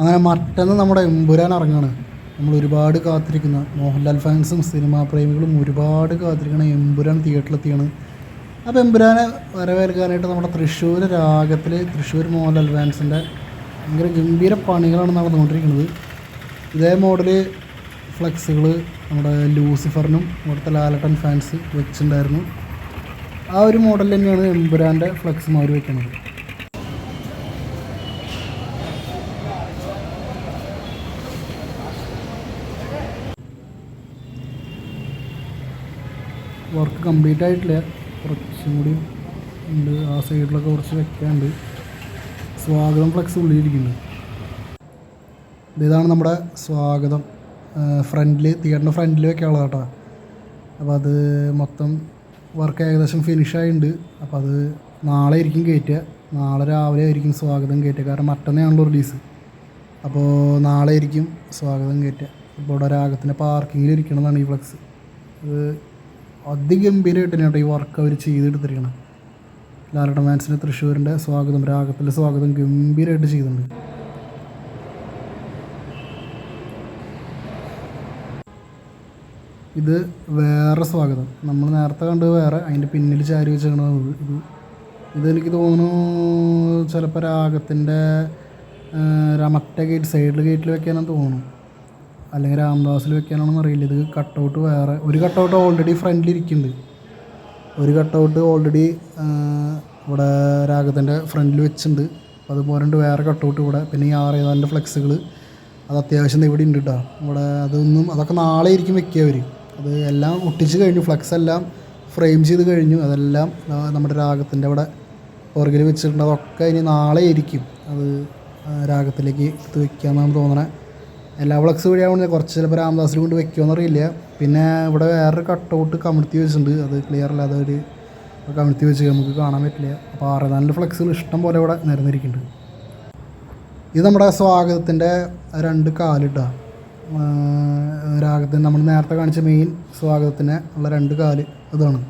അങ്ങനെ മറ്റന്ന് നമ്മുടെ എമ്പുരാൻ ഇറങ്ങാണ്. നമ്മൾ ഒരുപാട് കാത്തിരിക്കുന്ന മോഹൻലാൽ ഫാൻസും സിനിമാ പ്രേമികളും ഒരുപാട് കാത്തിരിക്കുന്ന എമ്പുരാൻ തിയേറ്ററിലെത്തിയാണ്. അപ്പോൾ എമ്പുരാനെ വരവേൽക്കാനായിട്ട് നമ്മുടെ തൃശ്ശൂർ രാഗത്തിൽ തൃശ്ശൂർ മോഹൻലാൽ ഫാൻസിന്റെ ഭയങ്കര ഗംഭീര പണികളാണ് നടന്നുകൊണ്ടിരിക്കുന്നത് ഇതേ മോഡൽ ഫ്ലെക്സുകൾ നമ്മുടെ ലൂസിഫറിനും ഇവിടുത്തെ ലാലട്ടൻ ഫാൻസ് വെച്ചിട്ടുണ്ടായിരുന്നു. ആ ഒരു മോഡൽ തന്നെയാണ് എമ്പുരാന്റെ ഫ്ലെക്സും അവർ വെക്കുന്നത്. വർക്ക് കംപ്ലീറ്റ് ആയിട്ടില്ല. കുറച്ചും കൂടി ഉണ്ട്. ആ സൈഡിലൊക്കെ കുറച്ച് വെക്കാണ്ട് സ്വാഗതം ഫ്ലെക്സ് ഉള്ളിലിരിക്കുന്നുണ്ട് ഇതാണ് നമ്മുടെ സ്വാഗതം. ഫ്രണ്ടിൽ തിയേറ്ററിന്റെ ഫ്രണ്ടിൽ വെക്കാനുള്ളത് കേട്ടോ. അപ്പോൾ അത് മൊത്തം വർക്ക് ഏകദേശം ഫിനിഷ് ആയിട്ടുണ്ട്. അപ്പോൾ അത് നാളെ ആയിരിക്കും കയറ്റുക നാളെ രാവിലെ ആയിരിക്കും സ്വാഗതം കയറ്റുക കാരണം മറ്റന്നാണല്ലോ റിലീസ് അപ്പോൾ നാളെ ആയിരിക്കും സ്വാഗതം കയറ്റുക ഇപ്പോൾ ഇവിടെ രാഗത്തിന്റെ പാർക്കിങ്ങിൽ ഇരിക്കണമെന്നാണ് ഈ ഫ്ലക്സ് അത് അതിഗംഭീരമായിട്ട് കേട്ടോ ഈ വർക്ക് അവർ ചെയ്തെടുത്തിരിക്കണം ലാലട്ട മാൻസിന്റെ തൃശ്ശൂരിന്റെ സ്വാഗതം രാഗത്തിന്റെ സ്വാഗതം ഗംഭീരമായിട്ട് ചെയ്തിട്ടുണ്ട്. ഇത് വേറെ സ്വാഗതം. നമ്മൾ നേരത്തെ കണ്ടത് വേറെ അതിന്റെ പിന്നിൽ ചാരി വെച്ചേക്കണത് ഇത്. ഇതെനിക്ക് തോന്നുന്നു ചിലപ്പോൾ രാഗത്തിന്റെ മറ്റേ ഗേറ്റ് സൈഡിൽ ഗേറ്റിൽ വെക്കാനാണ് തോന്നുന്നു. അല്ലെങ്കിൽ രാംദാസിൽ വെക്കാനാണെന്ന് അറിയില്ല. ഇത് കട്ടൗട്ട് വേറെ. ഒരു കട്ടൗട്ട് ഓൾറെഡി ഫ്രണ്ടിൽ ഇരിക്കുന്നുണ്ട്. ഒരു കട്ടൗട്ട് ഓൾറെഡി ഇവിടെ രാഗത്തിന്റെ ഫ്രണ്ടിൽ വെച്ചിട്ടുണ്ട്. അപ്പോൾ അതുപോലെ ഉണ്ട് വേറെ കട്ടൗട്ട് ഇവിടെ. പിന്നെ ഈ ആറേതാലിന്റെ ഫ്ലെക്സുകൾ അത് അത്യാവശ്യം ഇവിടെ ഉണ്ട് കേട്ടോ ഇവിടെ അതൊന്നും അതൊക്കെ നാളെ ആയിരിക്കും വെക്കുക അവർ അത് എല്ലാം ഒട്ടിച്ച് കഴിഞ്ഞു. ഫ്ലെക്സ് എല്ലാം ഫ്രെയിം ചെയ്ത് കഴിഞ്ഞു. അതെല്ലാം നമ്മുടെ രാഗത്തിന്റെ അവിടെ പുറകിൽ വെച്ചിട്ടുണ്ട്. അതൊക്കെ ഇനി നാളെ ആയിരിക്കും അത് രാഗത്തിലേക്ക് എടുത്ത് വെക്കാമെന്നാണ് തോന്നണേ. എല്ലാ ഫ്ലക്സ് വഴിയാവുന്ന കുറച്ച് ചിലപ്പോൾ രാമദാസിൽ കൊണ്ട് വെക്കുമെന്ന് അറിയില്ല. പിന്നെ ഇവിടെ വേറൊരു കട്ടൗട്ട് കമിഴ്ത്തി വെച്ചിട്ടുണ്ട്. അത് ക്ലിയർ അല്ലാതെ ഒരു കമിഴ്ത്തി വെച്ച് നമുക്ക് കാണാൻ പറ്റില്ല. അപ്പോൾ ആറുനാലിന്റെ ഫ്ലക്സുകൾ ഇഷ്ടം പോലെ ഇവിടെ നിരന്നിരിക്കുന്നുണ്ട്. ഇത് നമ്മുടെ സ്വാഗതത്തിന്റെ രണ്ട് കാലിട്ടാ രാഗത്തിന് നമ്മൾ നേരത്തെ കാണിച്ച മെയിൻ സ്വാഗതത്തിന് ഉള്ള രണ്ട് കാൽ ഇതാണ്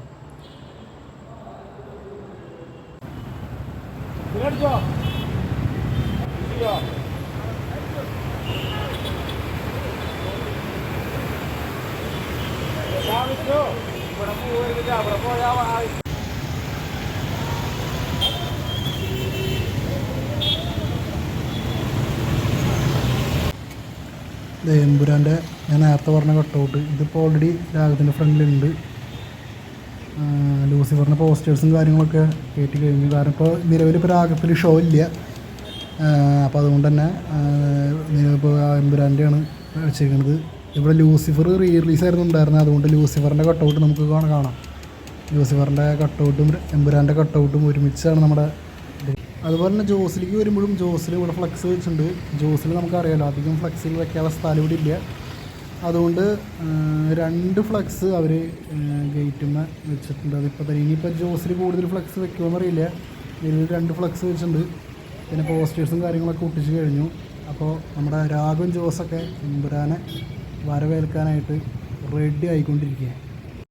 ഇത് എമ്പുരാന്റെ ഞാൻ നേരത്തെ പറഞ്ഞ കട്ടൗട്ട് ഇതിപ്പോൾ ഓൾറെഡി രാഗത്തിന്റെ ഫ്രണ്ടിലുണ്ട് ലൂസി ലൂസിഫറിന്റെ പോസ്റ്റേഴ്സും കാര്യങ്ങളൊക്കെ കയറ്റി കഴിഞ്ഞു. കാരണം ഇപ്പോൾ നിലവിൽ ഇപ്പോൾ രാഗത്തിൽ ഷോ ഇല്ല. അപ്പോൾ അതുകൊണ്ട് തന്നെ ഇപ്പോൾ എമ്പുരാന്റെയാണ് വെച്ചേക്കുന്നത് ഇവിടെ ലൂസിഫർ റീ റിലീസ് ആയിരുന്നു ഉണ്ടായിരുന്നത്. അതുകൊണ്ട് ലൂസിഫറിന്റെ കട്ടൗട്ട് നമുക്ക് കാണാം ലൂസിഫറിന്റെ കട്ടൗട്ടും എമ്പുരാന്റെ കട്ടൗട്ടും ഒരുമിച്ചാണ് നമ്മുടെ അതുപോലെ തന്നെ ജോസിലേക്ക് വരുമ്പോഴും ജോസിൽ ഇവിടെ ഫ്ലക്സ് വെച്ചിട്ടുണ്ട്. ജോസിൽ നമുക്കറിയാമല്ലോ അധികം ഫ്ലക്സിൽ വെക്കാനുള്ള സ്ഥലം ഇവിടെ ഇല്ല. അതുകൊണ്ട് രണ്ട് ഫ്ലക്സ് അവർ ഗേറ്റുമ്മ വെച്ചിട്ടുണ്ട്. അതിപ്പോൾ തന്നെ ഇനിയിപ്പോൾ ജോസിൽ കൂടുതൽ ഫ്ലക്സ് വെക്കുമെന്നറിയില്ല ഇതിൽ രണ്ട് ഫ്ലക്സ് വെച്ചിട്ടുണ്ട്. പിന്നെ പോസ്റ്റേഴ്സും കാര്യങ്ങളൊക്കെ ഒട്ടിച്ച് കഴിഞ്ഞു. അപ്പോൾ നമ്മുടെ രാഘവൻ ജോസൊക്കെ എമ്പുരാനെ വരവേൽക്കാനായിട്ട് റെഡി ആയിക്കൊണ്ടിരിക്കുകയാണ്.